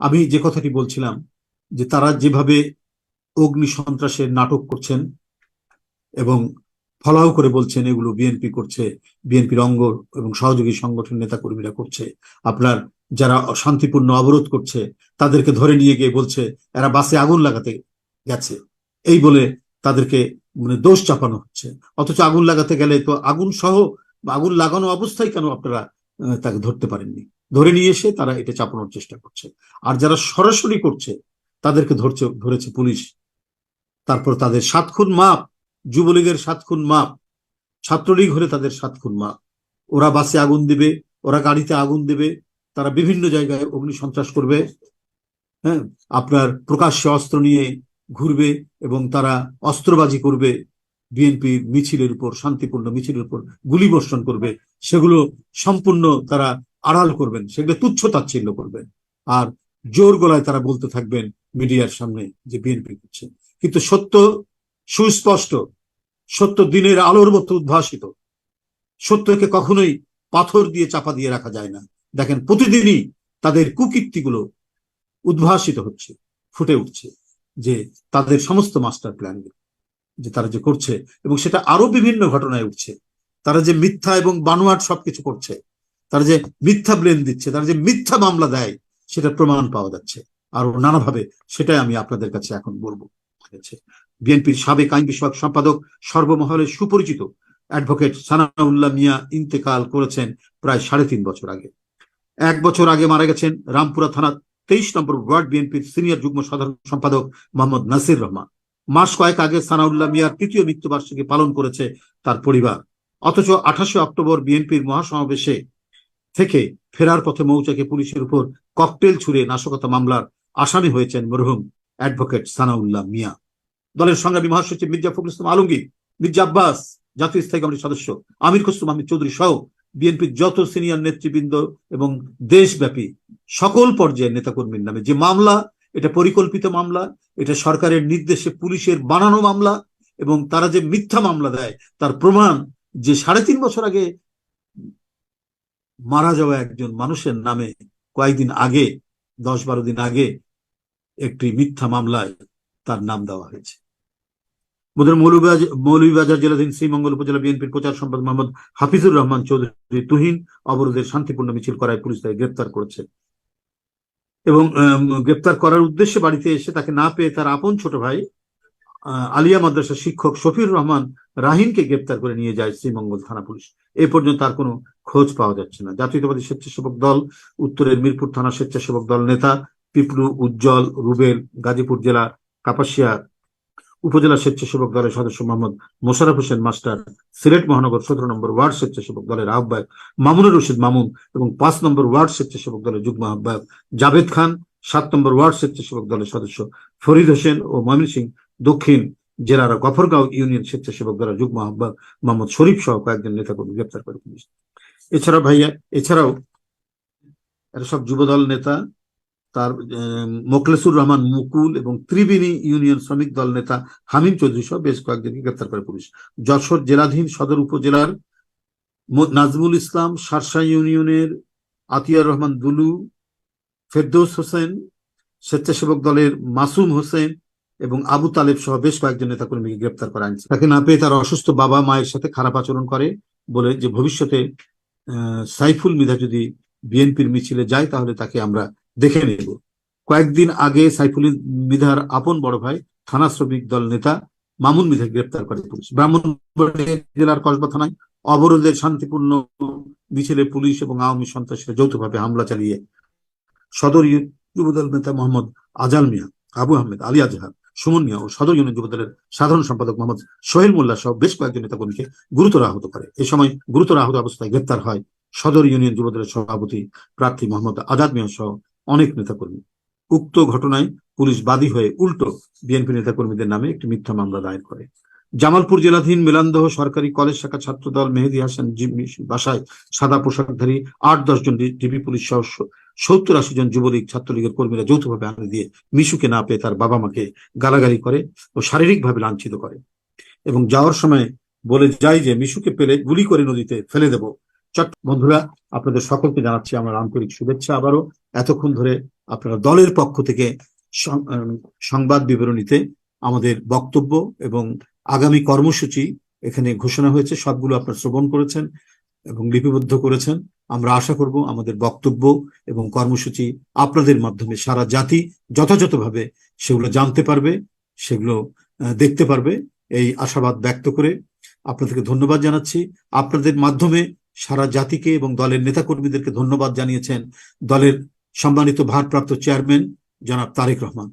আমি যে কথাটি বলছিলাম যে তারা যেভাবে অগ্নি সন্ত্রাসের নাটক করছেন এবং ফলাও করে বলছেন এগুলো বিএনপি করছে বিএনপির অঙ্গ এবং সহযোগী সংগঠন নেতাকর্মীরা করছে। আপনার যারা শান্তিপূর্ণ অবরোধ করছে, তাদেরকে ধরে নিয়ে গিয়ে বলছে, এরা বাসে আগুন লাগাতে গেছে। এই বলে তাদেরকে মানে দোষ চাপানো হচ্ছে। অথচ আগুন লাগাতে গেলে তো আগুন সহ আগুন লাগানো অবস্থায় কেন আপনারা তাকে ধরতে পারেননি? ধরে নিয়ে এসে তারা এটা চাপানোর চেষ্টা করছে। আর যারা সরাসরি করছে, তাদেরকে ধরছে, ধরেছে পুলিশ। তারপর তাদের সাত খুন মাপ, যুবলীগের সাত খুন মাপ, ছাত্রলীগ হলে তাদের সাত খুন মাপ। ওরা বাসে আগুন দিবে, ওরা গাড়িতে আগুন দেবে, তারা বিভিন্ন জায়গায় অগ্নি সন্ত্রাস করবে হ্যাঁ? আপনার প্রকাশ্যে অস্ত্র নিয়ে ঘুরবে এবং তারা অস্ত্রবাজি করবে বিএনপি মিছিলের উপর, শান্তিপূর্ণ মিছিলের উপর গুলি বর্ষণ করবে। সেগুলো সম্পূর্ণ তারা আড়াল করবেন, সেগুলো তুচ্ছ তাচ্ছিল্য করবেন। আর জোর গলায় তারা বলতে থাকবেন মিডিয়ার সামনে যে বিএনপি করছে। কিন্তু সত্য সুস্পষ্ট, সত্য দিনের আলোর মতো উদ্ভাসিত, সত্যকে কখনোই পাথর দিয়ে চাপা দিয়ে রাখা যায় না। দেখেন, প্রতিদিনই তাদের কুকীর্তিগুলো উদ্ভাসিত হচ্ছে, ফুটে উঠছে যে তাদের সমস্ত মাস্টার প্ল্যান যে তারা যে করছে এবং সেটা আরও বিভিন্ন ঘটনায় উঠছে। তারা যে মিথ্যা এবং বানোয়াট সবকিছু করছে তারা যে মিথ্যা ব্লেন দিচ্ছে, তারা যে মিথ্যা মামলা দেয় সেটা প্রমাণ পাওয়া যাচ্ছে। আরও নানাভাবে সেটাই আমি আপনাদের কাছে এখন বলব। বিএনপির সাবেক আইন বিষয়ক সম্পাদক সর্বমহলে সুপরিচিত অ্যাডভোকেট সানাউল্লাহ মিয়া ইন্তেকাল করেছেন প্রায় সাড়ে তিন বছর আগে। এক বছর আগে মারা গেছেন রামপুরা থানা তেইশ নম্বর ওয়ার্ড বিএনপির সিনিয়র যুগ্ম সাধারণ সম্পাদক মোহাম্মদ নাসির রহমান। মাস কয়েক আগে সানাউল্লাহ মিয়ার তৃতীয় মৃত্যুবার্ষিকী পালন করেছে তার পরিবার। অথচ আঠাশে অক্টোবর বিএনপির মহাসমাবেশে থেকে ফেরার পথে মৌচাকে পুলিশের উপর ককটেল ছুড়ে নাশকতা মামলার আসামি হয়েছেন মরহুম অ্যাডভোকেট সানাউল্লাহ মিয়া। দলের সংগ্রামী মহাসচিব মির্জা ফখরুল ইসলাম আলমগীর, মির্জা আব্বাস, জাতীয় স্থায়ী কমিটির সদস্য, আমির খসরু আহমেদ চৌধুরী সহ বিএনপির যত সিনিয়র নেতৃবৃন্দ এবং দেশব্যাপী সকল পর্যায়ের নেতাকর্মীর নামে যে মামলা, এটা পরিকল্পিত মামলা, এটা সরকারের নির্দেশে পুলিশের বানানো মামলা এবং তারা যে মিথ্যা মামলা দেয়, তার প্রমাণ যে সাড়ে তিন বছর আগে মারা যাওয়া একজন মানুষের নামে কয়েকদিন আগে, দশ বারো দিন আগে একটি মিথ্যা মামলায় তার নাম দেওয়া হয়েছে। আমাদের মৌলভীবাজার জেলাধীন শ্রীমঙ্গল উপজেলা বিএনপির প্রচার সম্পাদক মোহাম্মদ হাফিজুর রহমান চৌধুরী তুহিন অবরোধের শান্তিপূর্ণ মিছিল করায় পুলিশ তাকে গ্রেপ্তার করেছে। এবং গ্রেপ্তার করার উদ্দেশ্যে বাড়িতে এসে তাকে না পেয়ে তার আপন ছোট ভাই আলিয়া মাদ্রাসার শিক্ষক শফির রহমান রাহিনকে গ্রেপ্তার করে নিয়ে যায় শ্রীমঙ্গল থানা পুলিশ। এ পর্যন্ত তার কোনো খোঁজ পাওয়া যাচ্ছে না। জাতীয়তাবাদী স্বেচ্ছাসেবক দল, উত্তরের মিরপুর থানা স্বেচ্ছাসেবক দল নেতা, পিপলু, উজ্জ্বল, রুবেল, গাজীপুর জেলা, কাপাসিয়া উপজেলা স্বেচ্ছাসেবক দলের সদস্য মোহাম্মদ মোশারফ হোসেন, মাস্টার সিলেট মহানগর সতেরো নম্বর ওয়ার্ড স্বেচ্ছাসেবক দলের আহ্বায়ক মামুনুর রশিদ মামুন এবং পাঁচ নম্বর ওয়ার্ড স্বেচ্ছাসেবক দলের যুগ্ম আহ্বায়ক জাভেদ খান, সাত নম্বর ওয়ার্ড স্বেচ্ছাসেবক দলের সদস্য ফরিদ হোসেন ও ময়মনসিং দক্ষিণ জেলার গফরগাঁও ইউনিয়ন স্বেচ্ছাসেবক দলের যুগ্ম আহ্বায়ক মোহাম্মদ শরীফ সহ কয়েকজন নেতাকর্মী গ্রেপ্তার করে পুলিশ। এছাড়া ভাইয়া, এছাড়াও সব যুবদল নেতা, তার মোকলেসুর রহমান মুকুল এবং ত্রিবেণী ইউনিয়ন শ্রমিক দল নেতা হামিম চৌধুরী সহ বেশ কয়েকজনকে গ্রেপ্তার করে পুলিশ। যশোর জেলাধীন সদর উপজেলার নাজমুল ইসলাম সারসা ইউনিয়নের আতিয়ার রহমান দুলু, ফেরদৌস হোসেন, স্বেচ্ছাসেবক দলের মাসুম হোসেন এবং আবু তালেব সহ বেশ কয়েকজন নেতাকর্মীকে গ্রেপ্তার করা তাকে না পেয়ে তার অসুস্থ বাবা মায়ের সাথে খারাপ আচরণ করে বলে যে ভবিষ্যতে সাইফুল মিধা যদি বিএনপির মিছিলে যায়, তাহলে তাকে আমরা দেখে নেব। কয়েকদিন আগে সাইফুল মিধার আপন বড় ভাই, থানা শ্রমিক দল নেতা মামুন মিধা গ্রেপ্তার করে পুলিশ। ব্রাহ্মণবাড়িয়া জেলার কসবা থানায় অবরোধের শান্তিপূর্ণ মিছিলে পুলিশ এবং আওয়ামী সন্ত্রাসীরা যৌথভাবে হামলা চালিয়ে সদর যুবদল নেতা মোহাম্মদ আজাল মিয়া, আবু আহমেদ, আলী আজহার সুমন মিয়া ও সদর ইউনিয়ন যুবদলের সাধারণ সম্পাদক মোহাম্মদ সোহেল মোল্লা সহ বেশ কয়েকজন নেতাকর্মীকে গুরুতর আহত করে। এ সময় গুরুতর আহত অবস্থায় গ্রেপ্তার হয় সদর ইউনিয়ন যুবদলের সভাপতি প্রার্থী মোহাম্মদ আজাদ মিয়া সহ অনেক নেতাকর্মী। উক্ত ঘটনায় পুলিশ বাদী হয়ে উল্টো বিএনপি নেতাকর্মীদের নামে একটি মিথ্যা মামলা দায়ের করে। জামালপুর জেলাধীন মিলান্দহ সরকারি কলেজ শাখা ছাত্র দল মেহেদি হাসান বাসায় সাদা পোশাকধারী আট দশ জন ডিবি পুলিশ সহ সত্তর আশি জন যুবলীগ ছাত্রলীগের কর্মীরা যৌথভাবে আনে দিয়ে মিশুকে না পেয়ে তার বাবা মাকে গালাগালি করে ও শারীরিকভাবে লাঞ্ছিত করে। এবং যাওয়ার সময় বলে যায় যে, মিশুকে পেলে গুলি করে নদীতে ফেলে দেব। চট বন্ধুরা, আপনাদের সকলকে জানাচ্ছি আমার আন্তরিক শুভেচ্ছা আবারও। এতক্ষণ ধরে আপনারা দলের পক্ষ থেকে সংবাদ বিবরণীতে আমাদের বক্তব্য এবং আগামী কর্মসূচি এখানে ঘোষণা হয়েছে। সবগুলো আপনারা শ্রবণ করেছেন এবং লিপিবদ্ধ করেছেন। আমরা আশা করব আমাদের বক্তব্য এবং কর্মসূচি আপনাদের মাধ্যমে সারা জাতি যথাযথভাবে সেগুলো জানতে পারবে, সেগুলো দেখতে পারবে। এই আশাবাদ ব্যক্ত করে আপনাদেরকে ধন্যবাদ জানাচ্ছি। আপনাদের মাধ্যমে সারা জাতিকে এবং দলের নেতাকর্মীদেরকে ধন্যবাদ জানিয়েছেন দলের সম্মানিত ভারপ্রাপ্ত চেয়ারম্যান জনাব তারেক রহমান।